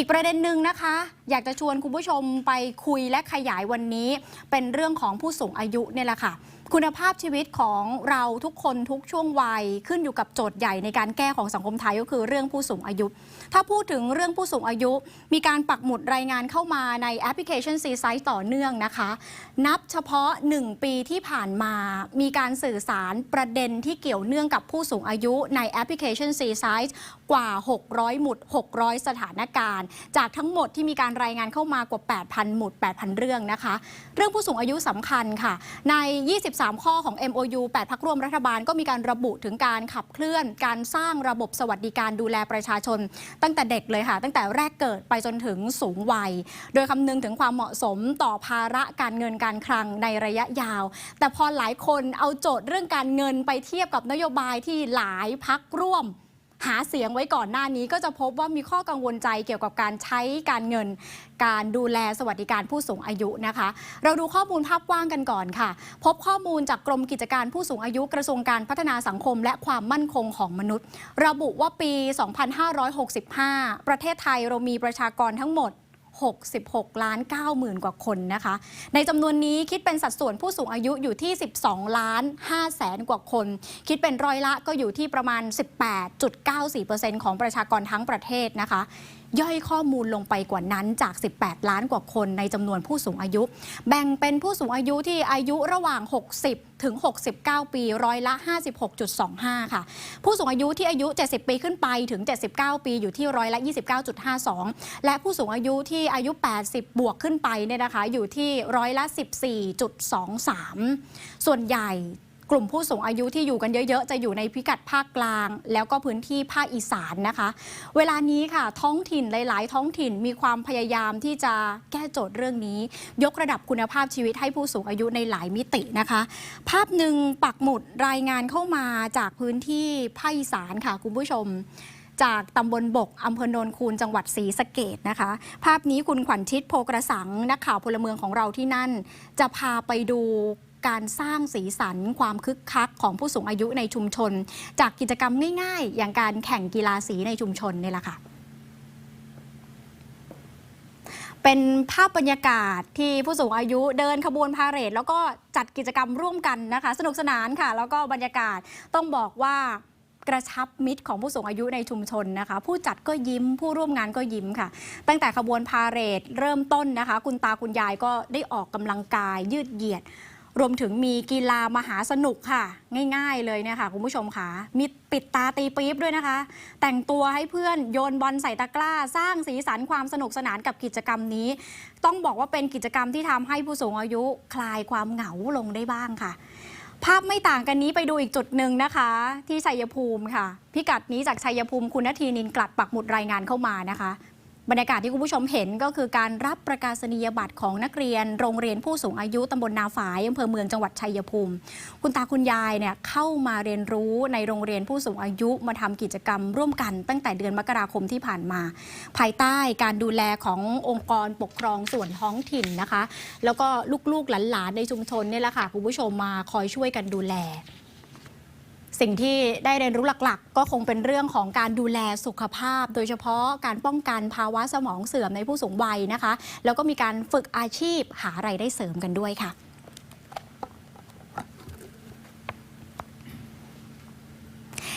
อีกประเด็นหนึ่งนะคะ อยากจะชวนคุณผู้ชมไปคุยและขยายวันนี้ เป็นเรื่องของผู้สูงอายุเนี่ยแหละค่ะ คุณภาพชีวิตของเราทุกคนทุกช่วงวัยขึ้นอยู่กับโจทย์ใหญ่ในการแก้ของสังคมไทยก็คือเรื่องผู้สูงอายุ ถ้าพูดถึงเรื่องผู้สูงอายุ มีการปักหมุดรายงานเข้ามาในแอปพลิเคชัน c ีไซต์ต่อเนื่องนะคะ นับเฉพาะ 1 ปีที่ผ่านมา มีการสื่อสารประเด็นที่เกี่ยวเนื่องกับผู้สูงอายุในแอปพลิเคชัน c ีไซต์กว่า 600 หมุด 600 สถานการณ์ จากทั้งหมดที่มีการรายงานเข้ามากว่า 8,000 หมุด 8,000 เรื่องนะคะ เรื่องผู้สูงอายุสำคัญค่ะใน 23ข้อของ MOU 8 พักร่วมรัฐบาลก็มีการระบุถึงการขับเคลื่อน การสร้างระบบสวัสดิการดูแลประชาชน ตั้งแต่เด็กเลยค่ะ ตั้งแต่แรกเกิดไปจนถึงสูงวัย โดยคำนึงถึงความเหมาะสมต่อภาระการเงินการคลังในระยะยาว แต่พอหลายคนเอาโจทย์เรื่องการเงินไปเทียบกับนโยบายที่หลายพักร่วม หาเสียงไว้ก่อนหน้านี้ก็จะพบว่ามีข้อกังวลใจเกี่ยวกับการใช้การเงิน การดูแลสวัสดิการผู้สูงอายุนะคะ เราดูข้อมูลภาพกว้างกันก่อนค่ะ พบข้อมูลจากกรมกิจการผู้สูงอายุกระทรวงการพัฒนาสังคม และความมั่นคงของมนุษย์ ระบุว่าปี 2565 ประเทศไทยเรามีประชากรทั้งหมด 66 ล้าน9หมื่นกว่าคนนะคะ ในจำนวนนี้คิดเป็นสัดส่วนผู้สูงอายุอยู่ที่ 12 ล้าน5แสนกว่าคน คิดเป็นร้อยละก็อยู่ที่ประมาณ 18.94%ของประชากรทั้งประเทศนะคะ ย่อยข้อมูลลงไปกว่านั้นจาก 18 ล้านกว่าคนในจำนวนผู้สูงอายุ แบ่งเป็นผู้สูงอายุที่อายุระหว่าง 60 ถึง 69 ปีร้อยละ 56.25 ค่ะ ผู้สูงอายุที่อายุ 70 ปีขึ้นไปถึง 79 ปีอยู่ที่ร้อยละ 29.52 และผู้สูงอายุที่อายุ 80 บวกขึ้นไปเนี่ยนะคะอยู่ที่ร้อยละ 14.23 ส่วนใหญ่ กลุ่มผู้สูงอายุที่อยู่กันเยอะๆ จะอยู่ในพิกัดภาคกลาง แล้วก็พื้นที่ภาคอีสานนะคะ เวลานี้ค่ะ ท้องถิ่นหลาย ๆ ท้องถิ่นมีความพยายามที่จะแก้โจทย์เรื่องนี้ ยกระดับคุณภาพชีวิตให้ผู้สูงอายุในหลายมิตินะคะ ภาพหนึ่งปักหมุดรายงานเข้ามาจากพื้นที่ภาคอีสานค่ะคุณผู้ชมจากตำบลบกอำเภอโนนคูนจังหวัดศรีสะเกดนะคะ ภาพนี้คุณขวัญชิดโพกระสังนักข่าวพลเมืองของเราที่นั่น จะพาไปดู การสร้างสีสันความคึกคักของผู้สูงอายุในชุมชน จากกิจกรรมง่ายๆ อย่างการแข่งกีฬาสีในชุมชนนี่แหละค่ะเป็นภาพบรรยากาศที่ผู้สูงอายุเดินขบวนพาเหรดแล้วก็จัดกิจกรรมร่วมกันนะคะ สนุกสนานค่ะ แล้วก็บรรยากาศต้องบอกว่ากระชับมิตรของผู้สูงอายุในชุมชนนะคะ ผู้จัดก็ยิ้มผู้ร่วมงานก็ยิ้มค่ะ ตั้งแต่ขบวนพาเหรดเริ่มต้นนะคะ คุณตาคุณยายก็ได้ออกกำลังกายยืดเหยียด รวมถึงมีกีฬามหาสนุกค่ะ ง่าย ๆเลยเนี่ยค่ะคุณผู้ชมค่ะ มีปิดตาตีปี๊บด้วยนะคะ แต่งตัวให้เพื่อนโยนบอลใส่ตะกร้า สร้างสีสันความสนุกสนานกับกิจกรรมนี้ ต้องบอกว่าเป็นกิจกรรมที่ทำให้ผู้สูงอายุคลายความเหงาลงได้บ้างค่ะ ภาพไม่ต่างกันนี้ไปดูอีกจุดหนึ่งนะคะ ที่ชัยภูมิค่ะ พิกัดนี้จากชัยภูมิคุณนทีนินกลัดปักหมุดรายงานเข้ามานะคะ บรรยากาศที่คุณผู้ชมเห็นก็คือการรับประกาศนียบัตรของนักเรียน โรงเรียนผู้สูงอายุตำบลนาฝายอำเภอเมืองจังหวัดชัยภูมิ คุณตาคุณยายเนี่ยเข้ามาเรียนรู้ในโรงเรียนผู้สูงอายุมาทำกิจกรรมร่วมกันตั้งแต่เดือนมกราคมที่ผ่านมา ภายใต้การดูแลขององค์กรปกครองส่วนท้องถิ่นนะคะ แล้วก็ลูกๆหลานๆในชุมชนเนี่ยแหละค่ะคุณผู้ชมมาคอยช่วยกันดูแล สิ่งที่ได้เรียนรู้หลักๆ ก็คงเป็นเรื่องของการดูแลสุขภาพ โดยเฉพาะการป้องกันภาวะสมองเสื่อมในผู้สูงวัยนะคะ แล้วก็มีการฝึกอาชีพหารายได้เสริมกันด้วยค่ะ